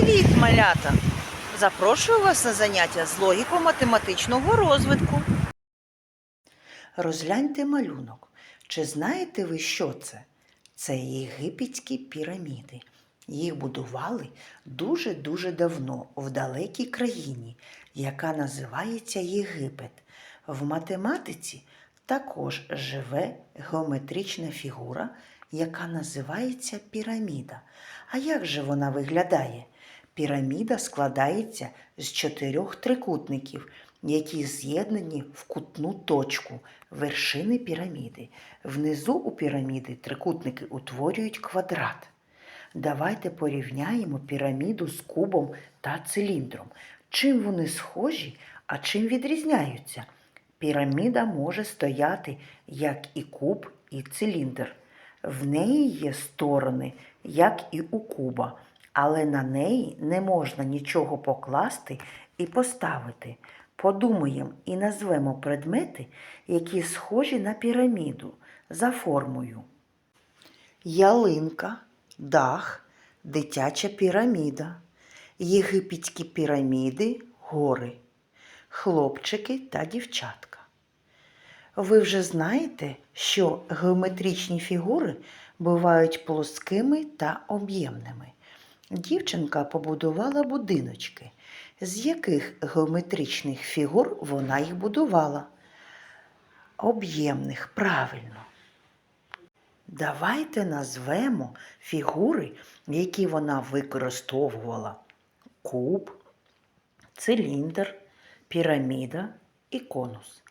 Привіт, малята! Запрошую вас на заняття з логіко-математичного розвитку. Розгляньте малюнок. Чи знаєте ви, що це? Це єгипетські піраміди. Їх будували дуже-дуже давно в далекій країні, яка називається Єгипет. В математиці також живе геометрична фігура, яка називається піраміда. А як же вона виглядає? Піраміда складається з чотирьох трикутників, які з'єднані в кутну точку вершини піраміди. Внизу у піраміди трикутники утворюють квадрат. Давайте порівняємо піраміду з кубом та циліндром. Чим вони схожі, а чим відрізняються? Піраміда може стояти як і куб, і циліндр. В неї є сторони, як і у куба, але на неї не можна нічого покласти і поставити. Подумаємо і назвемо предмети, які схожі на піраміду за формою. Ялинка, дах, дитяча піраміда, єгипетські піраміди, гори, хлопчики та дівчатка. Ви вже знаєте, що геометричні фігури бувають плоскими та об'ємними. Дівчинка побудувала будиночки. З яких геометричних фігур вона їх будувала? Об'ємних, правильно. Давайте назвемо фігури, які вона використовувала: куб, циліндр, піраміда і конус.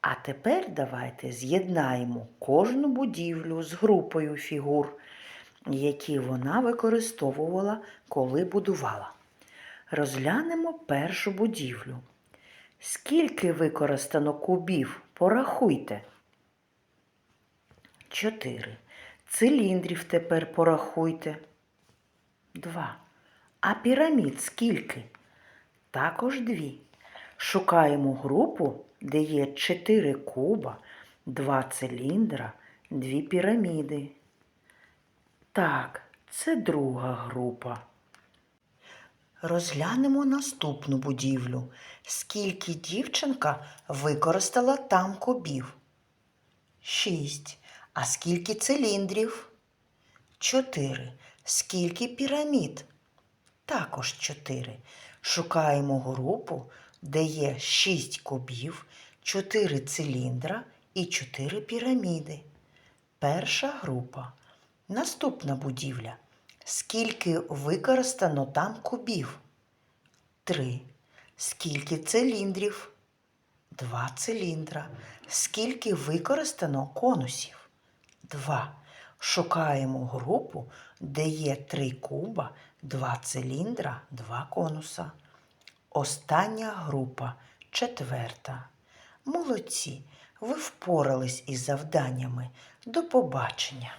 А тепер давайте з'єднаємо кожну будівлю з групою фігур, які вона використовувала, коли будувала. Розглянемо першу будівлю. Скільки використано кубів? Порахуйте. Чотири. Циліндрів тепер порахуйте. Два. А пірамід скільки? Також дві. Шукаємо групу, де є чотири куба, два циліндра, дві піраміди. Так, це друга група. Розглянемо наступну будівлю. Скільки дівчинка використала там кубів? Шість. А скільки циліндрів? Чотири. Скільки пірамід? Також чотири. Шукаємо групу, де є шість кубів, чотири циліндра і чотири піраміди. Перша група. Наступна будівля. Скільки використано там кубів? Три. Скільки циліндрів? Два циліндра. Скільки використано конусів? Два. Шукаємо групу, де є три куба, два циліндра, два конуса. Остання група четверта. Молодці, ви впорались із завданнями. До побачення!